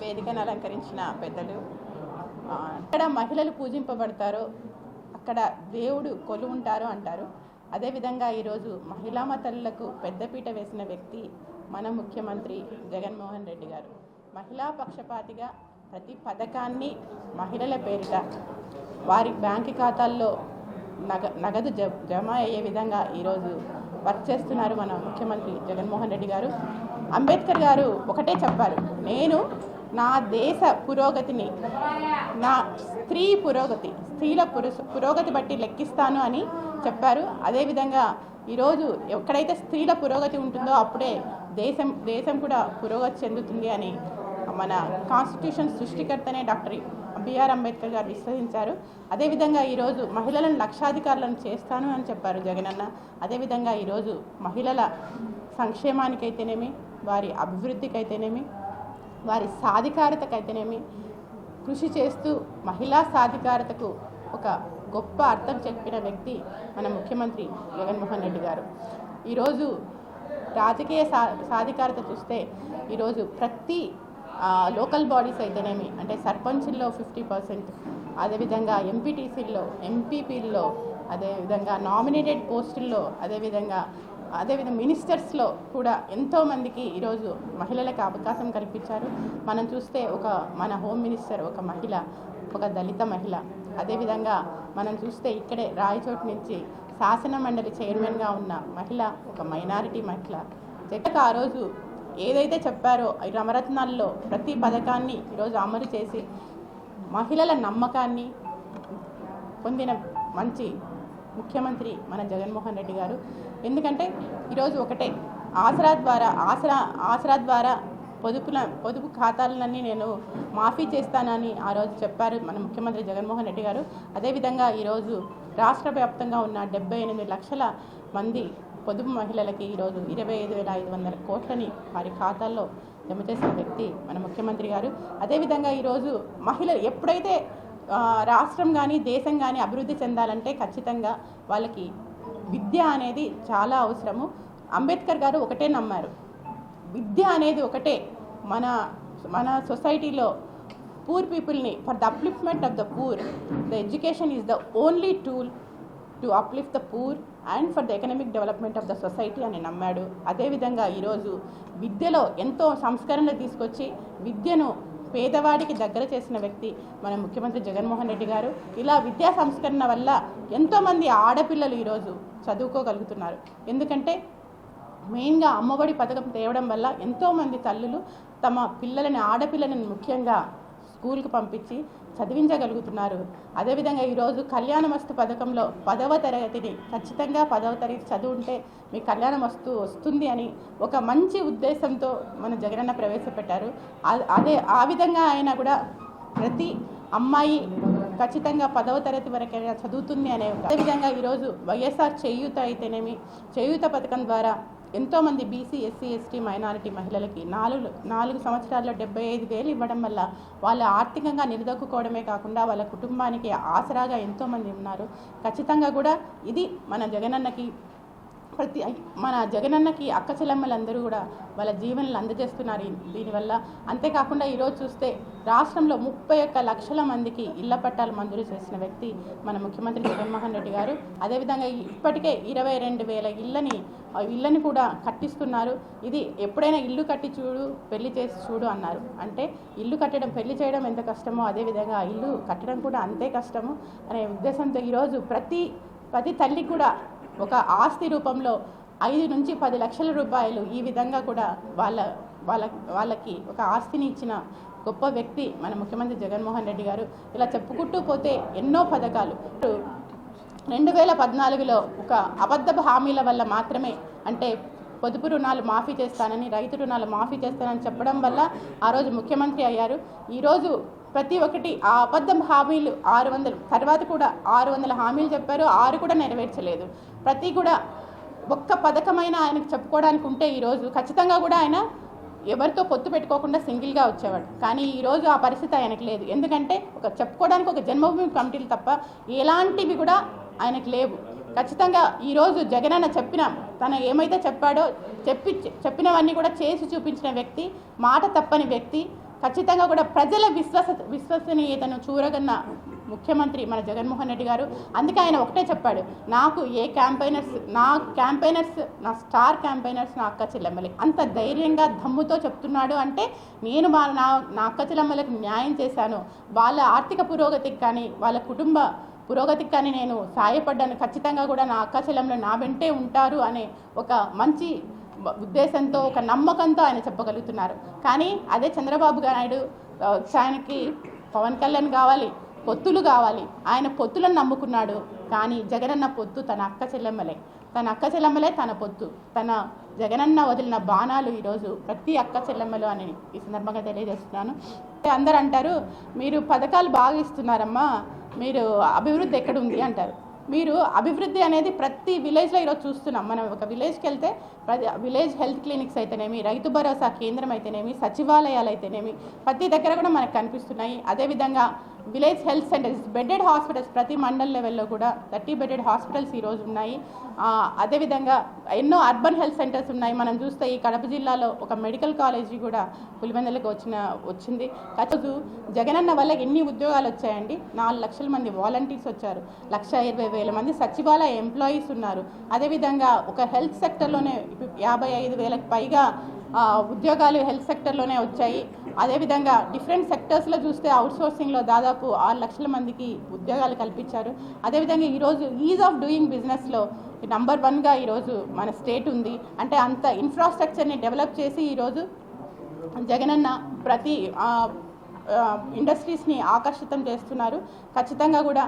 వేదికను అలంకరించిన పెద్దలు అక్కడ మహిళలు పూజింపబడతారో అక్కడ దేవుడు కొలు ఉంటారు అంటారు. అదేవిధంగా ఈరోజు మహిళా మతలకు పెద్దపీట వేసిన వ్యక్తి మన ముఖ్యమంత్రి జగన్మోహన్ రెడ్డి గారు. మహిళా పక్షపాతిగా ప్రతి పథకాన్ని మహిళల పేరిట వారి బ్యాంక్ ఖాతాల్లో నగ నగదు జ జమ అయ్యే విధంగా ఈరోజు వర్క్ చేస్తున్నారు మన ముఖ్యమంత్రి జగన్మోహన్ రెడ్డి గారు. అంబేద్కర్ గారు ఒకటే చెప్పారు నేను నా దేశ పురోగతిని నా స్త్రీ పురోగతి స్త్రీల పురోగతి బట్టి లెక్కిస్తాను అని చెప్పారు. అదేవిధంగా ఈరోజు ఎక్కడైతే స్త్రీల పురోగతి ఉంటుందో అప్పుడే దేశం దేశం కూడా పురోగతి చెందుతుంది అని మన కాన్స్టిట్యూషన్ సృష్టికర్తనే డాక్టర్ బిఆర్ అంబేద్కర్ గారు విశ్వసించారు. అదేవిధంగా ఈరోజు మహిళలను లక్షాధికారులను చేస్తాను అని చెప్పారు జగనన్న. అదేవిధంగా ఈరోజు మహిళల సంక్షేమానికైతేనేమి వారి అభివృద్ధికైతేనేమి వారి సాధికారతకైతేనేమి కృషి చేస్తూ మహిళా సాధికారతకు ఒక గొప్ప అర్థం చెప్పిన వ్యక్తి మన ముఖ్యమంత్రి జగన్మోహన్ రెడ్డి గారు. ఈరోజు రాజకీయ సా సాధికారత చూస్తే ఈరోజు ప్రతి లోకల్ బాడీస్ అయితేనేమి అంటే సర్పంచ్ల్లో ఫిఫ్టీ పర్సెంట్ అదేవిధంగా ఎంపీటీసీల్లో ఎంపీపీల్లో అదేవిధంగా నామినేటెడ్ పోస్టుల్లో అదేవిధంగా అదేవిధంగా మినిస్టర్స్లో కూడా ఎంతోమందికి ఈరోజు మహిళలకు అవకాశం కల్పించారు. మనం చూస్తే ఒక మన హోమ్ మినిస్టర్ ఒక మహిళ ఒక దళిత మహిళ. అదేవిధంగా మనం చూస్తే ఇక్కడే రాయచోటు నుంచి శాసన మండలి చైర్మన్గా ఉన్న మహిళ ఒక మైనారిటీ మహిళ. జగన్ ఆ రోజు ఏదైతే చెప్పారో రమరత్నాల్లో ప్రతి పథకాన్ని ఈరోజు అమలు చేసి మహిళల నమ్మకాన్ని పొందిన మంచి ముఖ్యమంత్రి మన జగన్మోహన్ రెడ్డి గారు. ఎందుకంటే ఈరోజు ఒకటే ఆసరా ద్వారా ఆసరా ఆసరా ద్వారా పొదుపుల పొదుపు ఖాతాలన్నీ నేను మాఫీ చేస్తానని ఆ రోజు చెప్పారు మన ముఖ్యమంత్రి జగన్మోహన్ రెడ్డి గారు. అదేవిధంగా ఈరోజు రాష్ట్ర వ్యాప్తంగా ఉన్న డెబ్బై ఎనిమిది లక్షల మంది పొదుపు మహిళలకి ఈరోజు ఇరవై ఐదు వేల ఐదు వందల కోట్లని వారి ఖాతాల్లో జమ చేసిన వ్యక్తి మన ముఖ్యమంత్రి గారు. అదేవిధంగా ఈరోజు మహిళలు ఎప్పుడైతే రాష్ట్రం కానీ దేశం కానీ అభివృద్ధి చెందాలంటే ఖచ్చితంగా వాళ్ళకి విద్య అనేది చాలా అవసరము. అంబేద్కర్ గారు ఒకటే నమ్మారు. విద్య అనేది ఒకటే. మన మన సొసైటీలో పూర్ పీపుల్ని for the upliftment of the poor the education is the only tool to uplift the poor and for the economic development of the society అని నమ్మాడు. అదేవిధంగా ఈరోజు విద్యలో ఎంతో సంస్కరణలు తీసుకొచ్చి విద్యను పేదవాడికి దగ్గర చేసిన వ్యక్తి మన ముఖ్యమంత్రి జగన్మోహన్ రెడ్డి గారు. ఇలా విద్యా సంస్కరణ వల్ల ఎంతోమంది ఆడపిల్లలు ఈరోజు చదువుకోగలుగుతున్నారు. ఎందుకంటే మెయిన్గా అమ్మఒడి పథకం తేవడం వల్ల ఎంతోమంది తల్లులు తమ పిల్లలని ఆడపిల్లలను ముఖ్యంగా స్కూల్కి పంపించి చదివించగలుగుతున్నారు. అదేవిధంగా ఈరోజు కళ్యాణమస్తు పథకంలో పదవ తరగతిని ఖచ్చితంగా పదవ తరగతి చదువుంటే మీ కళ్యాణం వస్తు వస్తుంది అని ఒక మంచి ఉద్దేశంతో మన జగనన్న ప్రవేశపెట్టారు. అదే ఆ విధంగా ఆయన కూడా ప్రతి అమ్మాయి ఖచ్చితంగా పదవ తరగతి వరకైనా చదువుతుంది అనే అదేవిధంగా ఈరోజు వైఎస్ఆర్ చేయూత అయితేనేమి చేయూత పథకం ద్వారా ఎంతోమంది బీసీ ఎస్సీ ఎస్టీ మైనారిటీ మహిళలకి నాలుగు నాలుగు సంవత్సరాల్లో డెబ్బై ఐదు వేలు ఇవ్వడం వల్ల వాళ్ళు ఆర్థికంగా నిలదొక్కుకోవడమే కాకుండా వాళ్ళ కుటుంబానికి ఆసరాగా ఎంతోమంది ఉన్నారు. ఖచ్చితంగా కూడా ఇది మన జగనన్నకి ప్రతి మన జగనన్నకి అక్క చెల్లెమ్మలందరూ కూడా వాళ్ళ జీవనలు అందజేస్తున్నారు దీనివల్ల. అంతేకాకుండా ఈరోజు చూస్తే రాష్ట్రంలో ముప్పై ఒక్క లక్షల మందికి ఇళ్ళ పట్టాలు మంజూరు చేసిన వ్యక్తి మన ముఖ్యమంత్రి జగన్మోహన్ రెడ్డి గారు. అదేవిధంగా ఇప్పటికే ఇరవై రెండు వేల ఇళ్ళని ఇళ్ళని కూడా కట్టిస్తున్నారు. ఇది ఎప్పుడైనా ఇల్లు కట్టి చూడు పెళ్ళి చేసి చూడు అన్నారు. అంటే ఇల్లు కట్టడం పెళ్ళి చేయడం ఎంత కష్టమో అదేవిధంగా ఇల్లు కట్టడం కూడా అంతే కష్టము. అనే ఉద్దేశంతో ఈరోజు ప్రతి ప్రతి తల్లి కూడా ఒక ఆస్తి రూపంలో ఐదు నుంచి పది లక్షల రూపాయలు ఈ విధంగా కూడా వాళ్ళ వాళ్ళ వాళ్ళకి ఒక ఆస్తిని ఇచ్చిన గొప్ప వ్యక్తి మన ముఖ్యమంత్రి జగన్మోహన్ రెడ్డి గారు. ఇలా చెప్పుకుంటూ పోతే ఎన్నో పథకాలు. రెండు వేల పద్నాలుగులో ఒక అబద్ధపు హామీల వల్ల మాత్రమే అంటే పొదుపు రుణాలు మాఫీ చేస్తానని రైతు రుణాలు మాఫీ చేస్తానని చెప్పడం వల్ల ఆ రోజు ముఖ్యమంత్రి అయ్యారు. ఈరోజు ప్రతి ఒక్కటి ఆ అబద్ధం హామీలు ఆరు వందలు. తర్వాత కూడా ఆరు వందల హామీలు చెప్పారు. ఆరు కూడా నెరవేర్చలేదు. ప్రతి కూడా ఒక్క పథకమైన ఆయనకు చెప్పుకోవడానికి ఉంటే ఈరోజు ఖచ్చితంగా కూడా ఆయన ఎవరితో పొత్తు పెట్టుకోకుండా సింగిల్గా వచ్చేవాడు. కానీ ఈరోజు ఆ పరిస్థితి ఆయనకు లేదు. ఎందుకంటే ఒక చెప్పుకోవడానికి ఒక జన్మభూమి కమిటీలు తప్ప ఎలాంటివి కూడా ఆయనకు లేవు. ఖచ్చితంగా ఈరోజు జగనన్న చెప్పిన తన ఏమైతే చెప్పాడో చెప్పి చెప్పినవన్నీ కూడా చేసి చూపించిన వ్యక్తి మాట తప్పని వ్యక్తి ఖచ్చితంగా కూడా ప్రజల విశ్వస విశ్వసనీయతను చూరగన్న ముఖ్యమంత్రి మన జగన్మోహన్ రెడ్డి గారు. అందుకే ఆయన ఒకటే చెప్పాడు నాకు ఏ క్యాంపైనర్స్ నా క్యాంపైనర్స్ నా స్టార్ క్యాంపైనర్స్ నా అక్క చెల్లెమ్మలే. అంత ధైర్యంగా దమ్ముతో చెప్తున్నాడు అంటే నేను మా నా నా అక్క చెల్లెమ్మలకు న్యాయం చేశాను. వాళ్ళ ఆర్థిక పురోగతికి కానీ వాళ్ళ కుటుంబ పురోగతికి కానీ నేను సాయపడ్డాను. ఖచ్చితంగా కూడా నా అక్క చెల్లెమ్మలు నా వెంటే ఉంటారు అనే ఒక మంచి ఉద్దేశంతో ఒక నమ్మకంతో ఆయన చెప్పగలుగుతున్నారు. కానీ అదే చంద్రబాబు నాయుడు ఆయనకి పవన్ కళ్యాణ్ కావాలి పొత్తులు కావాలి. ఆయన పొత్తులను నమ్ముకున్నాడు. కానీ జగనన్న పొత్తు తన అక్క చెల్లెమ్మలే. తన అక్క చెల్లెమ్మలే తన పొత్తు. తన జగనన్న వదిలిన బాణాలు ఈరోజు ప్రతి అక్క చెల్లెమ్మలు అని ఈ సందర్భంగా తెలియజేస్తున్నాను. అందరూ అంటారు మీరు పథకాలు బాగా ఇస్తున్నారమ్మా. మీరు అభివృద్ధి ఎక్కడుంది అంటారు. మీరు అభివృద్ధి అనేది ప్రతి విలేజ్లో ఈరోజు చూస్తున్నాం. మనం ఒక విలేజ్కి వెళ్తే ప్రతి విలేజ్ హెల్త్ క్లినిక్స్ అయితేనేమి రైతు భరోసా కేంద్రం అయితేనేమి సచివాలయాలు అయితేనేమి ప్రతి దగ్గర కూడా మనకు కనిపిస్తున్నాయి. అదేవిధంగా village health centres bedded hospitals ప్రతి మండల్ లెవెల్లో కూడా థర్టీ బెడెడ్ హాస్పిటల్స్ ఈరోజు ఉన్నాయి. అదేవిధంగా ఎన్నో అర్బన్ హెల్త్ సెంటర్స్ ఉన్నాయి. మనం చూస్తే ఈ కడప జిల్లాలో ఒక మెడికల్ కాలేజీ కూడా పులివెందులకు వచ్చిన వచ్చింది. రోజు జగనన్న వల్ల ఎన్ని ఉద్యోగాలు వచ్చాయండి? నాలుగు లక్షల మంది వాలంటీర్స్ వచ్చారు. లక్ష ఇరవై వేల మంది సచివాలయ ఎంప్లాయీస్ ఉన్నారు. అదేవిధంగా ఒక హెల్త్ సెక్టర్లోనే యాభై ఐదు వేలకు పైగా ఉద్యోగాలు హెల్త్ సెక్టర్లోనే వచ్చాయి. అదేవిధంగా డిఫరెంట్ సెక్టర్స్లో చూస్తే అవుట్సోర్సింగ్లో దాదాపు ఆరు లక్షల మందికి ఉద్యోగాలు కల్పించారు. అదేవిధంగా ఈరోజు ఈజ్ ఆఫ్ డూయింగ్ బిజినెస్లో నంబర్ వన్గా ఈరోజు మన స్టేట్ ఉంది. అంటే అంత ఇన్ఫ్రాస్ట్రక్చర్ని డెవలప్ చేసి ఈరోజు జగనన్న ప్రతి ఇండస్ట్రీస్ని ఆకర్షితం చేస్తున్నారు. ఖచ్చితంగా కూడా